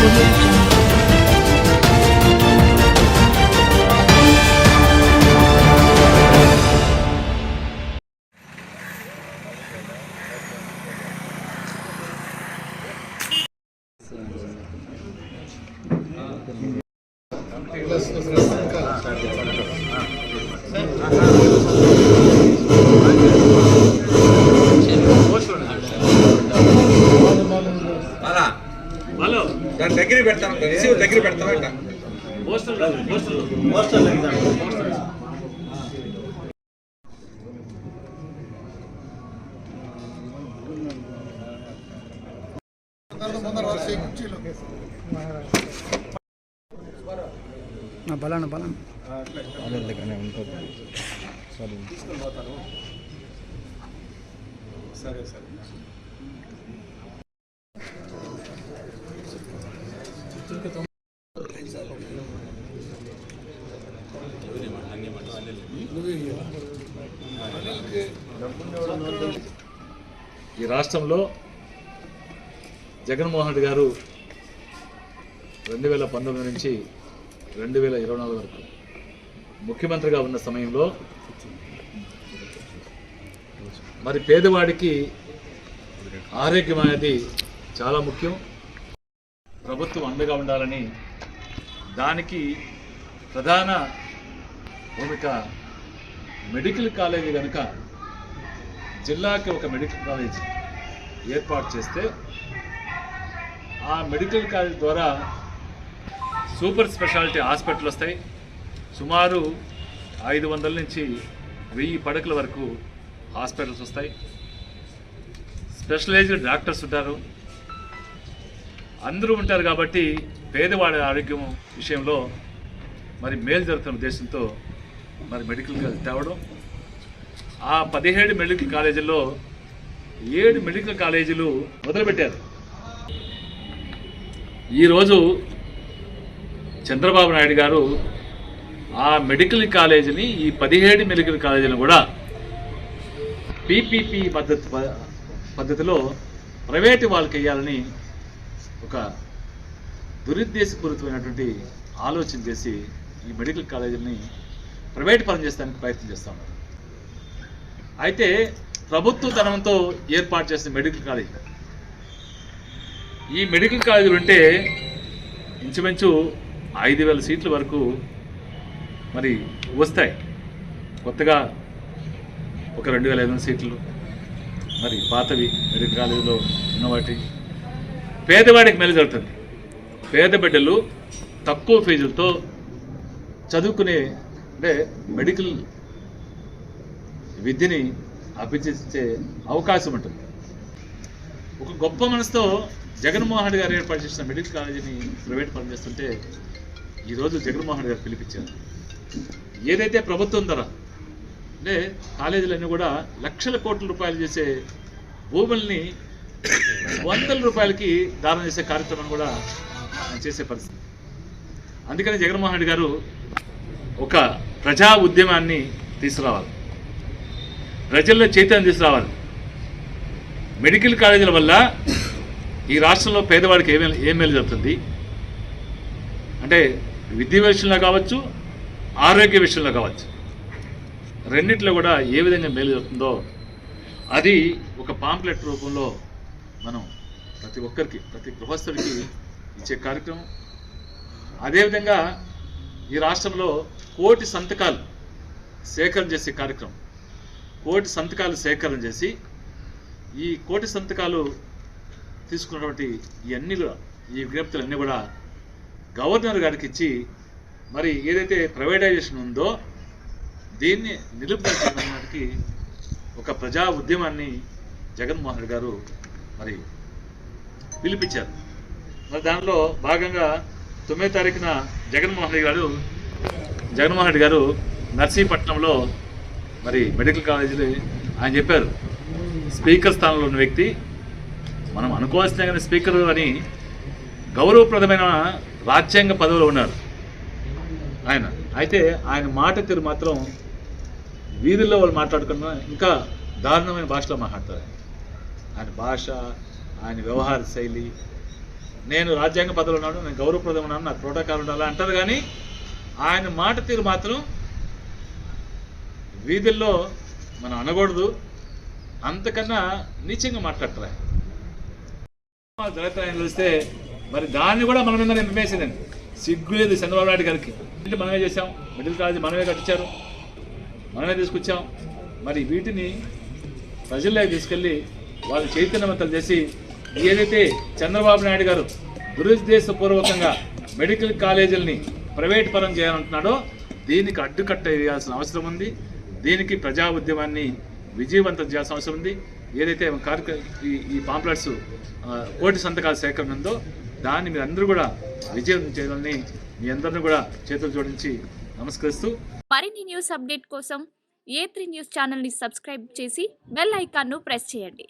Gracias. దగ్గర పెడతామంట. Poster poster బలాన బలాన. సరే సరే. ఈ రాష్ట్రంలో జగన్మోహన్ రెడ్డి గారు రెండు వేల పంతొమ్మిది నుంచి రెండు వేల ఇరవై నాలుగు వరకు ముఖ్యమంత్రిగా ఉన్న సమయంలో మరి పేదవాడికి ఆరోగ్యం అనేది చాలా ముఖ్యం. ప్రభుత్వం అండగా ఉండాలని దానికి ప్రధాన భూమిక మెడికల్ కాలేజీ కనుక జిల్లాకి ఒక మెడికల్ కాలేజ్ ఏర్పాటు చేస్తే ఆ మెడికల్ కాలేజ్ ద్వారా సూపర్ స్పెషాలిటీ హాస్పిటల్ వస్తాయి. సుమారు ఐదు వందల నుంచి వెయ్యి పడకల వరకు హాస్పిటల్స్ వస్తాయి. స్పెషలైజ్డ్ డాక్టర్స్ ఉంటారు. అందరూ ఉంటారు కాబట్టి పేదవాడి ఆరోగ్యం విషయంలో మరి మేలు జరుగుతున్న ఉద్దేశంతో మరి మెడికల్ కాలేజ్ తేవడం. ఆ పదిహేడు మెడికల్ కాలేజీల్లో ఏడు మెడికల్ కాలేజీలు మొదలుపెట్టారు. ఈరోజు చంద్రబాబు నాయుడు గారు ఆ మెడికల్ కాలేజీని ఈ పదిహేడు మెడికల్ కాలేజీలను కూడా పీపీపీ పద్ధతి ప- పద్ధతిలో ప్రైవేటు వాళ్ళకి వేయాలని ఒక దురుద్దేశపూరితమైనటువంటి ఆలోచన చేసి ఈ మెడికల్ కాలేజీని ప్రైవేట్ పరం చేస్తానికి ప్రయత్నం చేస్తూ ఉన్నారు. అయితే ప్రభుత్వ ధనంతో ఏర్పాటు చేసిన మెడికల్ కాలేజ్ ఈ మెడికల్ కాలేజీలు ఉంటే ఇంచుమించు ఐదు వేల సీట్ల వరకు మరి వస్తాయి. కొత్తగా ఒక రెండు వేల ఐదు వందల సీట్లు మరి పాతవి మెడికల్ కాలేజీలో ఉన్నవాటి. పేదవాడికి మేలు జరుగుతుంది. పేద బిడ్డలు తక్కువ ఫీజులతో చదువుకునే అంటే మెడికల్ విద్యని అభ్యసించే అవకాశం ఉంటుంది. ఒక గొప్ప మనసుతో జగన్మోహన్ రెడ్డి గారు ఏర్పాటు చేసిన మెడికల్ కాలేజీని ప్రైవేట్ పనిచేస్తుంటే ఈరోజు జగన్మోహన్ రెడ్డి గారు పిలిపించారు. ఏదైతే ప్రభుత్వం ధర అంటే కాలేజీలన్నీ కూడా లక్షల కోట్ల రూపాయలు చేసే భూముల్ని వందల రూపాయలకి దానం చేసే కార్యక్రమం కూడా చేసే పరిస్థితి. అందుకని జగన్మోహన్ రెడ్డి గారు ఒక ప్రజా ఉద్యమాన్ని తీసుకురావాలి. ప్రజల్లో చైతన్యం తీసుకురావాలి. మెడికల్ కాలేజీల వల్ల ఈ రాష్ట్రంలో పేదవాడికి ఏమే ఏం మేలు జరుగుతుంది? అంటే విద్య విషయంలో కావచ్చు ఆరోగ్య విషయంలో కావచ్చు. రెండిట్లో కూడా ఏ విధంగా మేలు జరుగుతుందో అది ఒక పాంప్లెట్ రూపంలో మనం ప్రతి ఒక్కరికి ప్రతి గృహస్థుడికి ఇచ్చే కార్యక్రమం. అదేవిధంగా ఈ రాష్ట్రంలో కోటి సంతకాలు సేకరణ చేసే కార్యక్రమం. కోటి సంతకాలు సేకరణ చేసి ఈ కోటి సంతకాలు తీసుకున్నటువంటి ఇవన్నీ కూడా ఈ విజ్ఞప్తులన్నీ కూడా గవర్నర్ గారికి ఇచ్చి మరి ఏదైతే ప్రైవేటైజేషన్ ఉందో దీన్ని నిలుపుదల ఒక ప్రజా ఉద్యమాన్ని జగన్మోహన్ రెడ్డి గారు మరి పిలిపించారు. మరి దానిలో భాగంగా తొమ్మిదో తారీఖున జగన్మోహన్ రెడ్డి గారు జగన్మోహన్ రెడ్డి గారు నర్సీపట్నంలో మరి మెడికల్ కాలేజీలో ఆయన చెప్పారు స్పీకర్ స్థానంలో ఉన్న వ్యక్తి మనం అనుకోవాల్సిన కానీ స్పీకర్ అని గౌరవప్రదమైన రాజ్యాంగ పదవిలో ఉన్నారు ఆయన. అయితే ఆయన మాట తీరు మాత్రం వీధుల్లో వాళ్ళు మాట్లాడుకున్న ఇంకా దారుణమైన భాషలో మాట్లాడతారు ఆయన భాష ఆయన వ్యవహార శైలి నేను రాజ్యాంగ పదవిలో ఉన్నాను నేను గౌరవప్రదం ఉన్నాను నాకు ప్రోటోకాల్ ఉండాలి అంటారు కానీ ఆయన మాట తీరు మాత్రం వీధుల్లో మనం అనకూడదు. అంతకన్నా నీచంగా మాట్లాడతారు? దళిత ఆయన చూస్తే మరి దాన్ని కూడా మన మీద నింపేసిందండి సిగ్గు లేదు చంద్రబాబు నాయుడు గారికి. అంటే మనమే చేసాం మిడిల్ కాలేజీ మనమే కట్టించారు మనమే తీసుకొచ్చాం. మరి వీటిని ప్రజల్లోకి తీసుకెళ్ళి వాళ్ళు చైతన్యవంతలు చేసి ఏదైతే చంద్రబాబు నాయుడు గారు దురుద్దేశపూర్వకంగా మెడికల్ కాలేజీలని ప్రైవేట్ పరం చేయాలంటున్నాడో దీనికి అడ్డుకట్ట వేయాల్సిన అవసరం ఉంది. దీనికి ప్రజా ఉద్యమాన్ని విజయవంతం చేయాల్సిన అవసరం ఉంది. ఏదైతే కార్యక్ర ఈ ఈ పాంప్లెట్స్ కోటి సంతకాల సేకరణ ఉందో దాన్ని మీరు అందరూ కూడా విజయవంతం చేయాలని మీ అందరిని కూడా చేతులు జోడించి నమస్కరిస్తూ మరిన్ని న్యూస్ అప్డేట్ కోసం ఏ త్రీ న్యూస్ ఛానల్ని సబ్స్క్రైబ్ చేసి బెల్ ఐకాన్ను ప్రెస్ చేయండి.